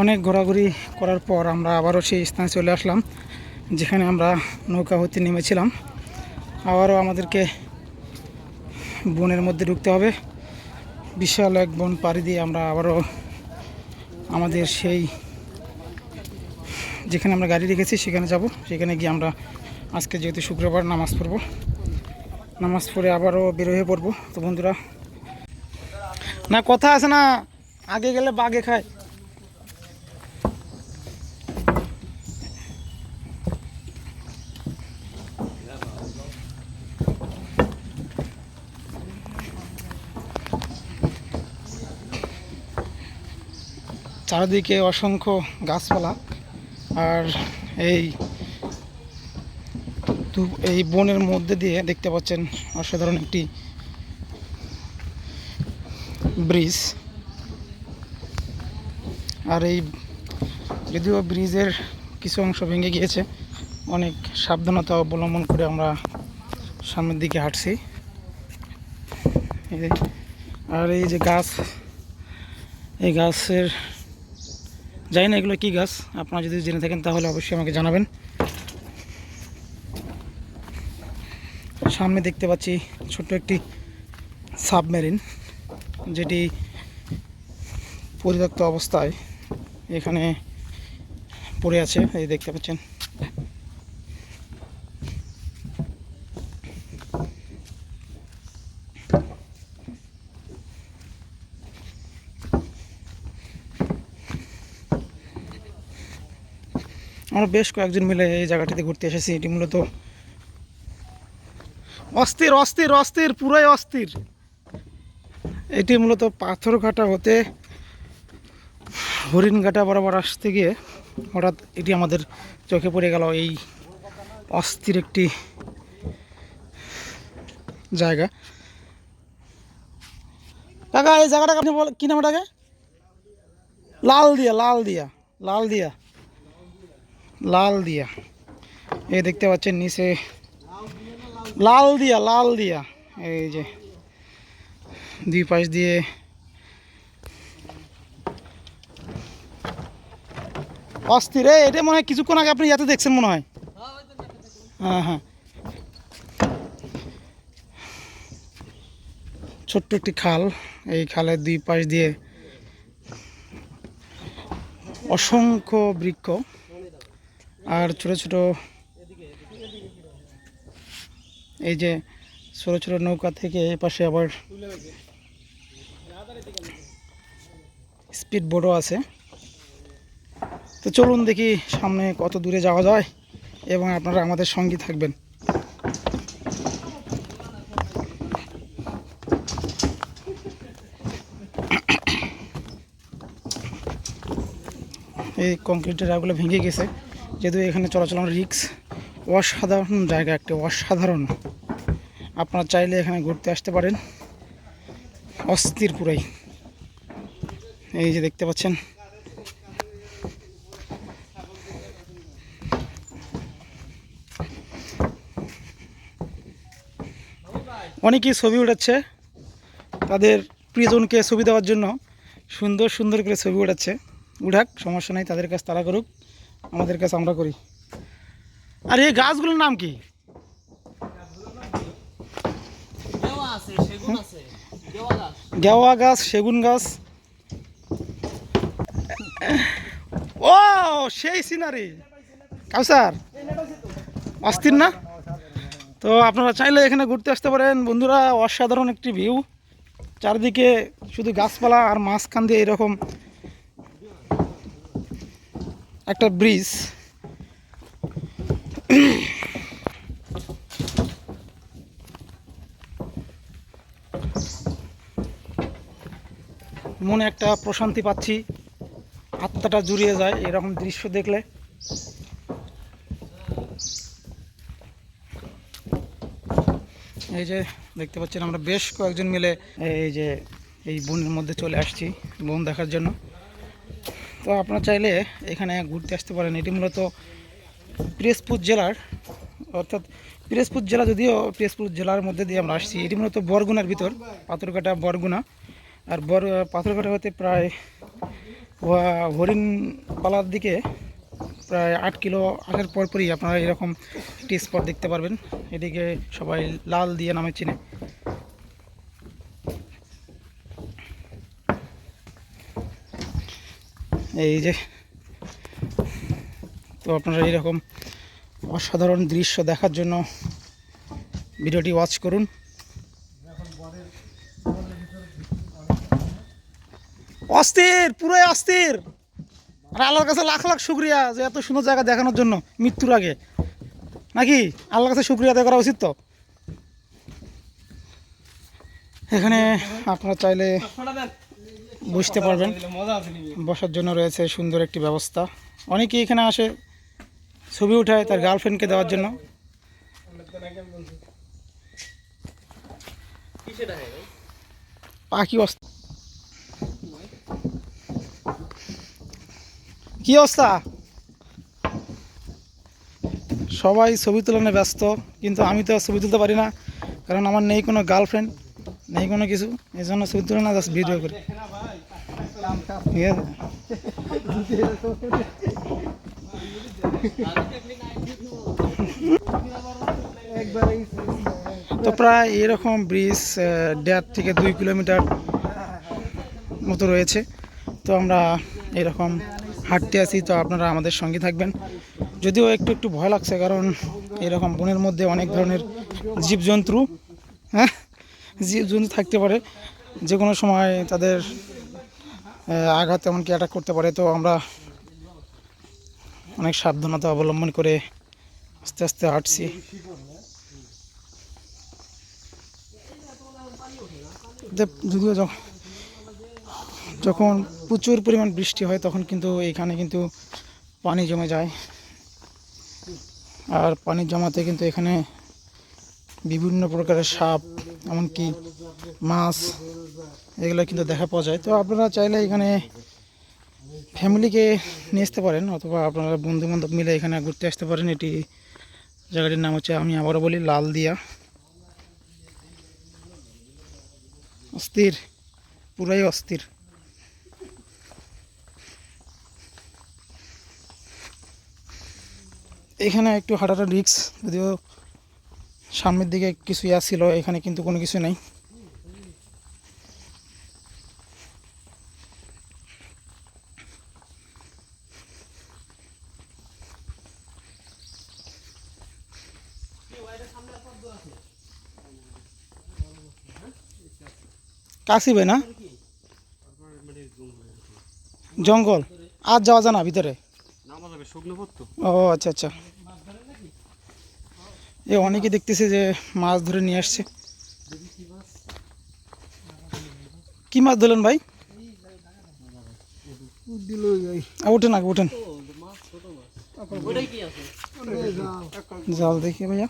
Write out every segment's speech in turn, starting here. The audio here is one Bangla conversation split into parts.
অনেক ঘোরাঘুরি করার পর আমরা আবারও সেই স্থানে চলে আসলাম, যেখানে আমরা নৌকা হতে নেমেছিলাম। আবারও আমাদেরকে বনের মধ্যে ঢুকতে হবে। বিশাল এক বন পাড়ি দিয়ে আমরা আবারও আমাদের সেই, যেখানে আমরা গাড়ি রেখেছি সেখানে যাব। সেখানে গিয়ে আমরা আজকে যেহেতু শুক্রবার নামাজ পড়ব, নামাজ পড়ে আবারও বের হয়ে পড়ব। তো বন্ধুরা, না, কথা আছে না, আগে গেলে বাগে খায়। চারিদিকে অসংখ্য গাছপালা আর এই এই বনের মধ্যে দিয়ে দেখতে পাচ্ছেন অসাধারণ একটি ব্রিজ। আর এই যদিও ব্রিজের কিছু অংশ ভেঙে গিয়েছে, অনেক সাবধানতা অবলম্বন করে আমরা সামনের দিকে হাঁটছি। আর এই যে গাছ, এই গাছের জানি না এগুলো কী গাছ। আপনারা যদি জেনে থাকেন তাহলে অবশ্যই আমাকে জানাবেন। সামনে দেখতে পাচ্ছি ছোট্ট একটি সাবমেরিন, যেটি পরিত্যক্ত অবস্থায় এখানে পড়ে আছে। এই দেখতে পাচ্ছেন। আমরা বেশ কয়েকজন মিলে এই জায়গাটিতে ঘুরতে এসেছি। এটি মূলত অস্থির অস্থির অস্থির, পুরাই অস্থির। এটি মূলত পাথরঘাটা হতে হরিণঘাটা বরাবর আসতে গিয়ে হঠাৎ এটি আমাদের চোখে পড়ে গেল এই অস্থির একটি জায়গা। কাকা, এই জায়গাটাকে আপনি বল কী নাম এটাকে লাল দিয়া লাল দিয়া লাল দিয়া। লাল দিয়া। এই দেখতে পাচ্ছেন নিচে লাল দিয়া লাল দিয়া। এই যে দুই পাশ দিয়ে অস্থির। এটা মনে হয় কিছুক্ষণ আগে আপনি ইয়াতে দেখছেন মনে হয়। হ্যাঁ হ্যাঁ। ছোট্ট একটি খাল। এই খালের দুই পাশ দিয়ে অসংখ্য বৃক্ষ। আর ছোট ছোট এই যে ছোট ছোট নৌকা থেকে পাশে আবার স্পিড বোটও আছে। তো চলুন দেখি সামনে কত দূরে যাওয়া যায় এবং আপনারা আমাদের সঙ্গে থাকবেন। এই কংক্রিটের রাগুলো ভেঙে গেছে। যেহেতু এখানে চলাচল রিক্স অসাধারণ জায়গা একটি, অসাধারণ। আপনারা চাইলে এখানে ঘুরতে আসতে পারেন। অস্থির পুরাই। এই যে দেখতে পাচ্ছেন। অনেকেই ছবি উঠাচ্ছে। তাদের প্রিয়জনকে ছবি দেওয়ার জন্য সুন্দর সুন্দর করে ছবি উঠাচ্ছে। উঠাক, সমস্যা নাই, তাদের কাছে তারা করুক। আমাদের কাছে আমরা করি। আর এই গাছগুলোর নাম কি? গাছ। গেওয়া গাছ সেগুন গাছ। ও সেই সিনারি। কাউসার অস্থির না? তো আপনারা চাইলে এখানে ঘুরতে আসতে পারেন। বন্ধুরা অসাধারণ একটি ভিউ। চারিদিকে শুধু গাছপালা আর মাঝখান দিয়ে এরকম একটা ব্রিজ। মনে একটা প্রশান্তি পাচ্ছি। আত্মাটা জুড়িয়ে যায় এরকম দৃশ্য দেখলে। এই যে দেখতে পাচ্ছেন আমরা বেশ কয়েকজন মিলে এই যে এই বনের মধ্যে চলে আসছি বন দেখার জন্য। তো আপনারা চাইলে এখানে ঘুরতে আসতে পারেন। এটি মূলত পিরোজপুর জেলার, অর্থাৎ পিরোজপুর জেলা যদিও পিরোজপুর জেলার মধ্যে দিয়ে আমরা আসছি, এটি মূলত বরগুনার ভিতর, পাথরঘাটা, বরগুনা। আর বর, পাথরঘাটা হতে প্রায় হরিণপালার দিকে প্রায় আট কিলো আসার পরপরই আপনারা এরকম একটি স্পট দেখতে পারবেন। এদিকে সবাই লাল দিয়ে নামে চিনে। এই যে, তো আপনারা এইরকম অসাধারণ দৃশ্য দেখার জন্য ভিডিওটি ওয়াচ করুন। অস্থির, পুরোই অস্থির। আর আল্লাহর কাছে লাখ লাখ শুক্রিয়া যে এত সুন্দর জায়গা দেখানোর জন্য মৃত্যুর আগে। নাকি? আল্লাহর কাছে শুক্রিয়া আদায় করা উচিত তো? এখানে আপনারা চাইলে বুঝতে পারবেন। বসার জন্য রয়েছে সুন্দর একটি ব্যবস্থা। অনেকেই এখানে আসে ছবি উঠায় তার গার্লফ্রেন্ডকে দেওয়ার জন্য। পাখি অবস্থা কি অবস্থা? সবাই ছবি তুলনে ব্যস্ত, কিন্তু আমি তো ছবি তুলতে পারি না, কারণ আমার নেই কোনো গার্লফ্রেন্ড নেই কোনো কিছু এই জন্য ছবি তুলে জাস্ট ভিডিও করি। তো প্রায় এরকম ব্রিজ দেড় থেকে দুই কিলোমিটার মতো রয়েছে। তো আমরা এরকম হাঁটতে আসি তো আপনারা আমাদের সঙ্গে থাকবেন। যদিও একটু একটু ভয় লাগছে, কারণ এরকম বনের মধ্যে অনেক ধরনের জীবজন্তু হ্যাঁ? জীবজন্তু থাকতে পারে। যে কোনো সময় তাদের আঘাত এমনকি অ্যাটাক করতে পারে, তো আমরা অনেক সাবধানতা অবলম্বন করে আস্তে আস্তে হাঁটছি। যদিও যখন প্রচুর পরিমাণ বৃষ্টি হয়, তখন কিন্তু এইখানে কিন্তু পানি জমে যায়। আর পানি জমাতে কিন্তু এখানে বিভিন্ন প্রকারের সাপ, এমনকি মাছ, এগুলো কিন্তু দেখা পাওয়া যায়। তো আপনারা চাইলে এখানে ফ্যামিলিকে নিয়ে আসতে পারেন, অথবা আপনারা বন্ধু বান্ধব মিলে এখানে ঘুরতে আসতে পারেন। এটি জায়গাটির নাম হচ্ছে, আমি আবারও বলি লাল দিয়া অস্থির, পুরাই অস্থির। এখানে একটু হাঁটাটা রিক্স যদিও সামনের দিকে কিছু ইয়া ছিল এখানে কিন্তু কোনো কিছু নেই। কাশিবে না? জঙ্গল। আর যাওয়া যায় না ভিতরে? ও আচ্ছা আচ্ছা। এ অনেকে দেখতেছে যে মাছ ধরে নিয়ে আসছে। কি মাছ ধরলেন ভাই? আ, ওঠেন আগে ওঠেন ওটাই কি আছে জাল দেখি ভাইয়া।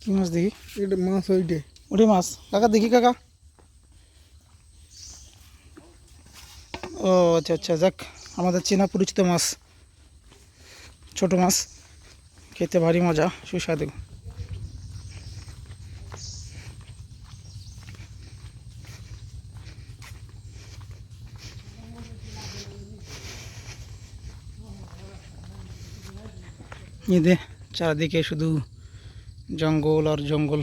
কি মাছ দেখি? এটা মাছ ওইটে। ওটি মাছ। কাকা দেখি কাকা। ও আচ্ছা আচ্ছা যাক আমাদের চেনা পরিচিত মাছ ছোট মাছ। খেতে ভারী মজা সুস্বাদু। ঈদে চারদিকে শুধু জঙ্গল আর জঙ্গল।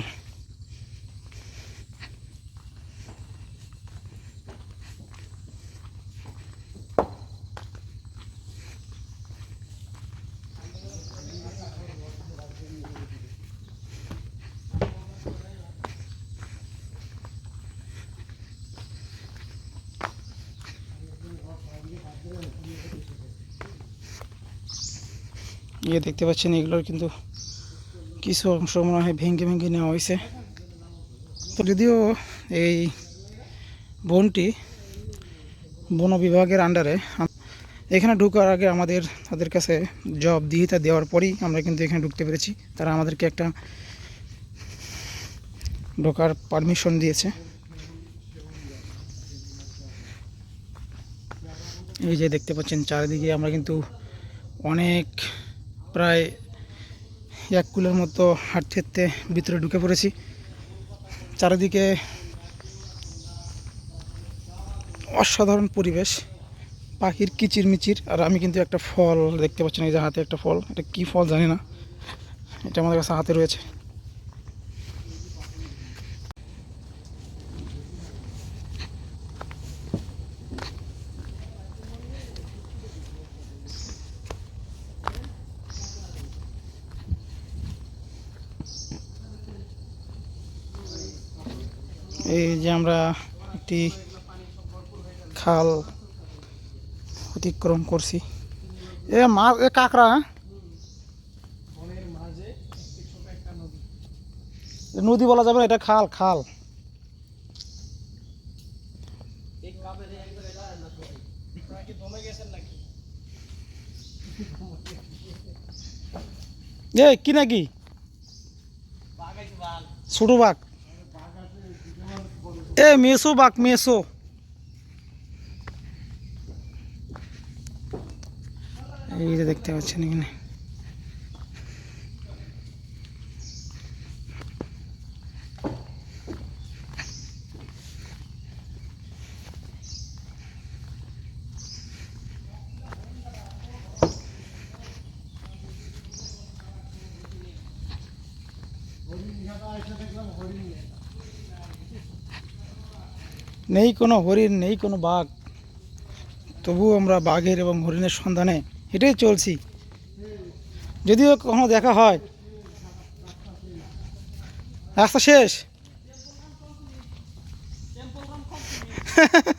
ইয়ে দেখতে পাচ্ছেন, এগুলোর কিন্তু কিছু অংশ মনে হয় ভেঙে ভেঙে নেওয়া হয়েছে। তো যদিও এই বনটি বন বিভাগের আন্ডারে এখানে ঢোকার আগে আমাদের, তাদের কাছে জব দিহিতা দেওয়ার পরেই আমরা কিন্তু এখানে ঢুকতে পেরেছি। তারা আমাদেরকে একটা ঢোকার পারমিশন দিয়েছে। এই যে দেখতে পাচ্ছেন চারিদিকে আমরা কিন্তু অনেক প্রায় এক কুলের মতো হাঁটতে হাঁটতে ভিতরে ঢুকে পড়েছি। চারিদিকে অসাধারণ পরিবেশ। পাখির কিচির মিচির আর আমি কিন্তু একটা ফল দেখতে পাচ্ছি না, এই যে হাতে একটা ফল। এটা কি ফল জানি না। এটা আমাদের কাছে হাতে রয়েছে এই যে আমরা একটি খাল অতিক্রম করছি। এ মাছ এ কাঁকড়া হ্যাঁ? নদী বলা যাবে না, এটা খাল খাল। এ কি নাকি? ছোট বাঘ। এ মেসো বাঘ মেসো এই যে দেখতে পাচ্ছেন এখানে নেই কোনো হরিণ, নেই কোনো বাঘ। তবুও আমরা বাঘের এবং হরিণের সন্ধানে হেঁটেই চলছি। যদিও কখনো দেখা হয়। রাস্তা শেষ?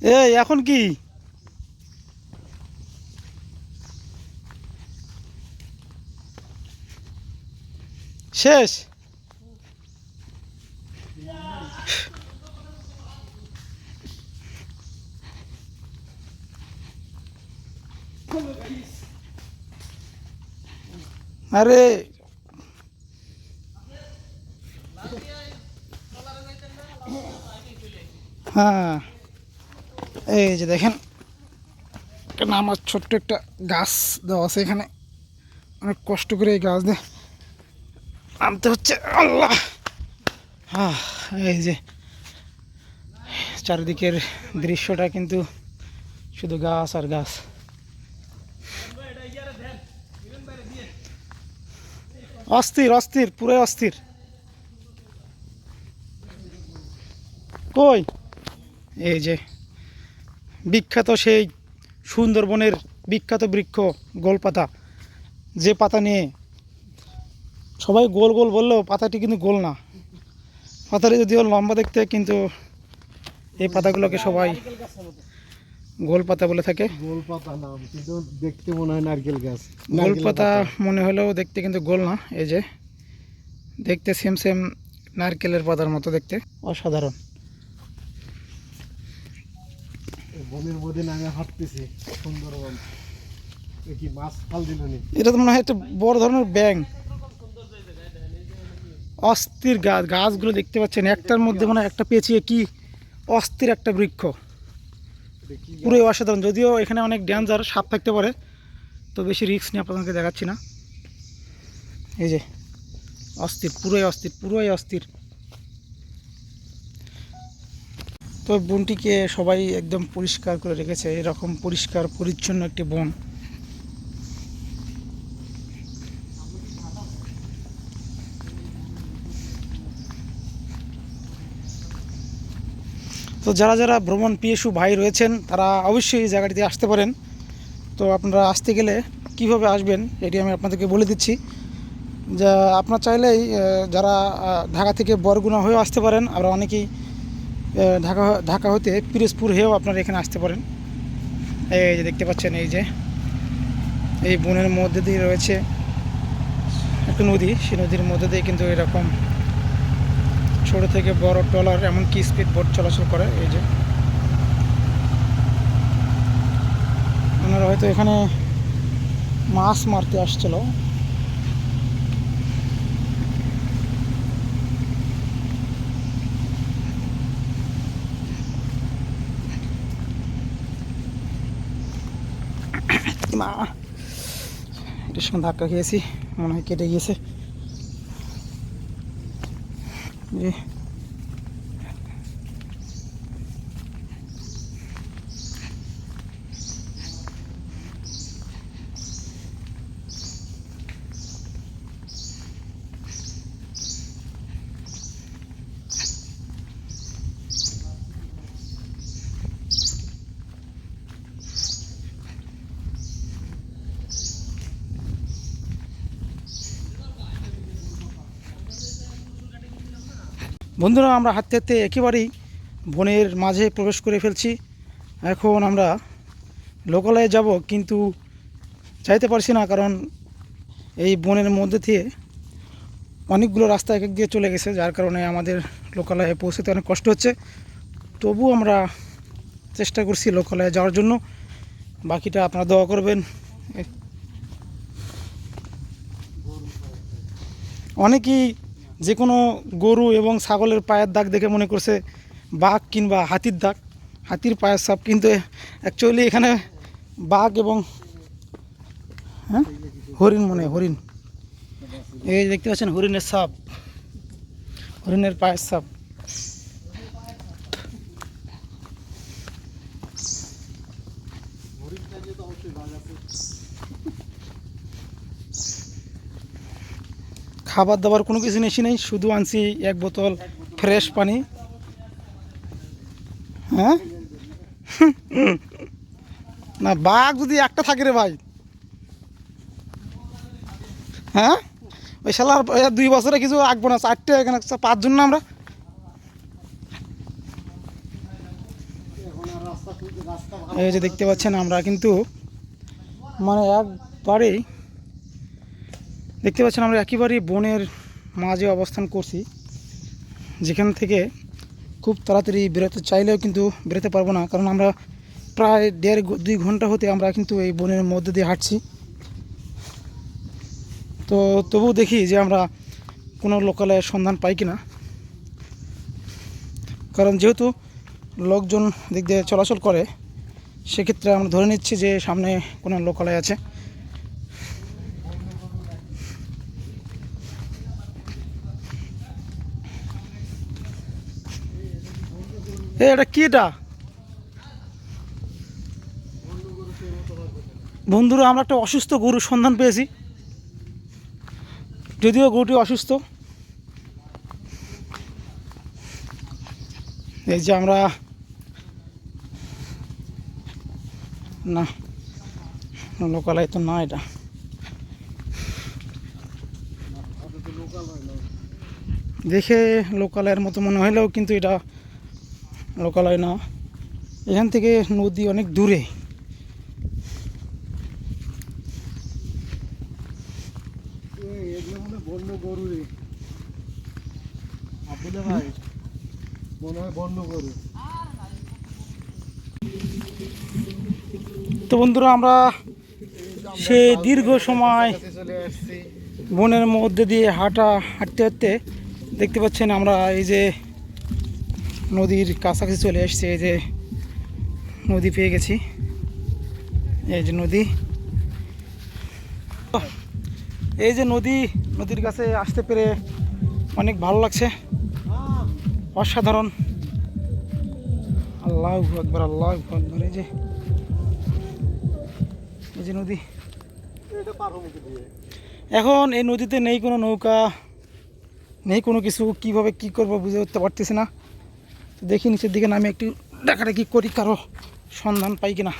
এই, এখন কি? শেষ আরে হ্যাঁ এই যে দেখেন এখানে আমার ছোট্ট একটা গাছ দেওয়া আছে এখানে অনেক কষ্ট করে এই গাছ দিয়ে আনতে হচ্ছে। আল্লাহ। হ্যাঁ এই যে চারিদিকের দৃশ্যটা কিন্তু শুধু গাছ আর গাছ। অস্থির অস্থির, পুরো অস্থির। কই? এই যে বিখ্যাত সেই সুন্দরবনের বিখ্যাত বৃক্ষ, গোলপাতা। যে পাতা নিয়ে সবাই গোল গোল বললেও পাতাটি কিন্তু গোল না। পাতাটি যদিও লম্বা দেখতে কিন্তু এই পাতাগুলোকে সবাই গোল পাতা বলে থাকে। গোল পাতা কিন্তু দেখতে মনে হয় নারকেল গাছ। গোল পাতা মনে হলেও দেখতে কিন্তু গোল না এই যে। দেখতে সেম সেম নারকেলের পাতার মতো দেখতে অসাধারণ। বনের মধ্যে নামে হাঁটতেছি সুন্দরবন কি মাছ ফাল দিল এটা তো মনে হয় একটা বড় ধরনের ব্যাং অস্থির গাছ গাছগুলো দেখতে পাচ্ছেন। একটার মধ্যে মানে একটা পেঁচিয়ে কি অস্থির একটা বৃক্ষ। পুরোই অসাধারণ। যদিও এখানে অনেক ডেঞ্জার সাপ থাকতে পারে, তো বেশি রিস্ক নিয়ে আপনাদেরকে দেখাচ্ছি না। এই যে, অস্থির, পুরোই অস্থির পুরোই অস্থির। তো বনটিকে সবাই একদম পরিষ্কার করে রেখেছে। এরকম পরিষ্কার, পরিচ্ছন্ন একটি বন। তো যারা যারা ভ্রমণ পিএসু ভাই রয়েছেন, তারা অবশ্যই এই জায়গাটিতে আসতে পারেন। তো আপনারা আসতে গেলে কীভাবে আসবেন, এটি আমি আপনাদেরকে বলে দিচ্ছি। যা, আপনার চাইলেই যারা ঢাকা থেকে বরগুনা হয়েও আসতে পারেন আর অনেকেই ঢাকা ঢাকা হতে পিরোজপুর হয়েও আপনারা এখানে আসতে পারেন। এই যে দেখতে পাচ্ছেন, এই যে, এই বনের মধ্যে দিয়ে রয়েছে একটা নদী। সেই নদীর মধ্যে দিয়ে কিন্তু এরকম ছোট থেকে বড় ট্রলার এমনকি স্পিড বোট চলাচল করে, এই যে। ওনারা হয়তো এখানে মাছ মারতে আসছিল। এটার সঙ্গে ধাক্কা খেয়েছি মনে হয় কেটে গিয়েছে। Yeah. বন্ধুরা, আমরা হাঁটতে হাঁটতে একেবারেই বনের মাঝে প্রবেশ করে ফেলছি। এখন আমরা লোকালয়ে যাব, কিন্তু যাইতে পারছি না, কারণ এই বনের মধ্যে দিয়ে অনেকগুলো রাস্তা এক এক দিয়ে চলে গেছে, যার কারণে আমাদের লোকালয়ে পৌঁছতে অনেক কষ্ট হচ্ছে। তবু আমরা চেষ্টা করছি লোকালয়ে যাওয়ার জন্য। বাকিটা আপনারা দোয়া করবেন। অনেকেই যে কোনো গরু এবং ছাগলের পায়ের দাগ দেখে মনে করছে বাঘ কিংবা হাতির দাগ। হাতির পায়ের সাপ কিন্তু অ্যাকচুয়ালি এখানে বাঘ এবং হ্যাঁ? হরিণ মনে হরিণ। এই দেখতে পাচ্ছেন, হরিণের সাপ। হরিণের পায়ের সাপ। খাবার দাবার কোনো কিছু নেছি নেই, শুধু আনছি এক বোতল ফ্রেশ পানি। হ্যাঁ? না, বাঘ যদি একটা থাকে রে ভাই। হ্যাঁ? ওই শালার দুই বছরে কিছু আঁকবো না, চারটে এখানে পাঁচজন না আমরা? এই যে দেখতে পাচ্ছেন, আমরা কিন্তু মানে একবারেই দেখতে পাচ্ছেন আমরা একেবারেই বনের মাঝে অবস্থান করছি। যেখান থেকে খুব তাড়াতাড়ি বেরোতে চাইলেও কিন্তু বেরোতে পারব না, কারণ আমরা প্রায় দেড় দুই ঘণ্টা হতে আমরা কিন্তু এই বনের মধ্যে দিয়ে হাঁটছি। তো তবু দেখি যে আমরা কোনো লোকালয়ের সন্ধান পাই কিনা। কারণ যেহেতু লোকজন দিক দিয়ে চলাচল করে, সেক্ষেত্রে আমরা ধরে নিচ্ছি যে সামনে কোনো লোকালয় আছে। এটা কি এটা? বন্ধুরা, আমরা একটা অসুস্থ গরুর সন্ধান পেয়েছি। যদিও গরুটি অসুস্থ। এই যে আমরা না, লোকালয় তো না এটা। দেখে লোকালয়ের মতো মনে হলেও কিন্তু এটা লোকালয় না। এখান থেকে নদী অনেক দূরে। তো বন্ধুরা আমরা সে দীর্ঘ সময় বনের মধ্যে দিয়ে হাঁটা হাঁটতে হাঁটতে দেখতে পাচ্ছেন আমরা এই যে নদীর কাছাকাছি চলে এসেছি এই যে নদী পেয়ে গেছি। এই যে নদী। এই যে নদী, নদীর কাছে আসতে পেরে অনেক ভালো লাগছে। অসাধারণ। আল্লাহ একবার আল্লাহ একবার এই যে এই যে নদী। এখন এই নদীতে নেই কোনো নৌকা, নেই কোনো কিছু, কীভাবে কি করব বুঝে উঠতে পারতেছি না। দেখি নিচের দিকে নামে একটু ডাকাডাকি করি, কারও সন্ধান পাই কিনা।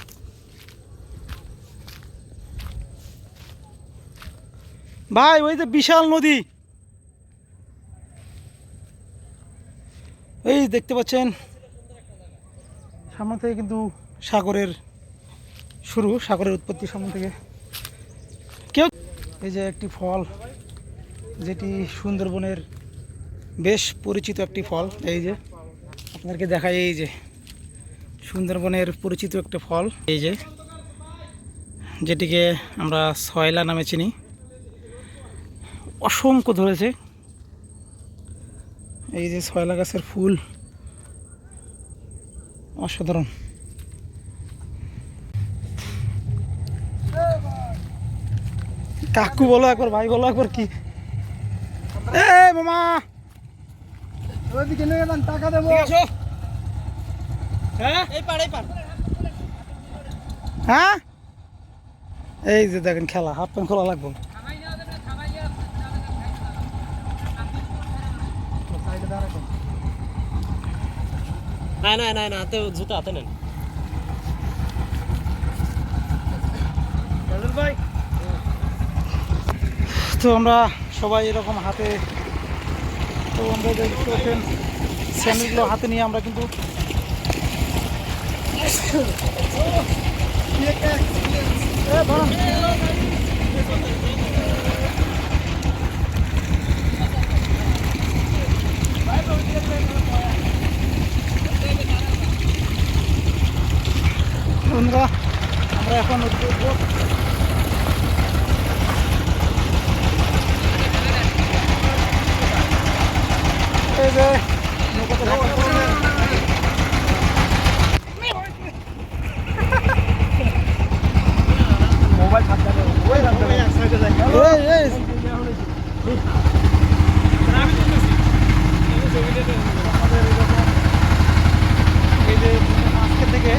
ভাই, ওই যে বিশাল নদী। এই দেখতে পাচ্ছেন, সামনে থেকে কিন্তু সাগরের শুরু, সাগরের উৎপত্তি সামনে থেকে। কেউ এই যে একটি ফল, যেটি সুন্দরবনের বেশ পরিচিত একটি ফল, এই যে। আপনাদেরকে দেখাই এই যে সুন্দরবনের পরিচিত একটা ফল। এই যে, যেটিকে আমরা সয়লা নামে চিনি। অসংখ্য ধরেছে। এই যে সয়লা গাছের ফুল। অসাধারণ। কাকু বলো একবার, ভাই বলো একবার কি? এ মামা! ওইদিকে নিয়ে যান টাকা দেবো। হ্যাঁ? এই পার এই পার হ্যাঁ? এই যে দেখেন খেলা হাফ প্যান্ট খোলা লাগবে। না না না না হাতে জুতো হাতে নেন। ভাই তো আমরা সবাই এরকম হাতে তো আমরা দেখতে পাচ্ছেন স্যান্ডেলগুলো হাতে নিয়ে আমরা কিন্তু এ, ধরুন। বন্ধুরা আমরা এখন যে মোবাইল থাকতে ওই থাকতে এই এই এই যে আজকে থেকে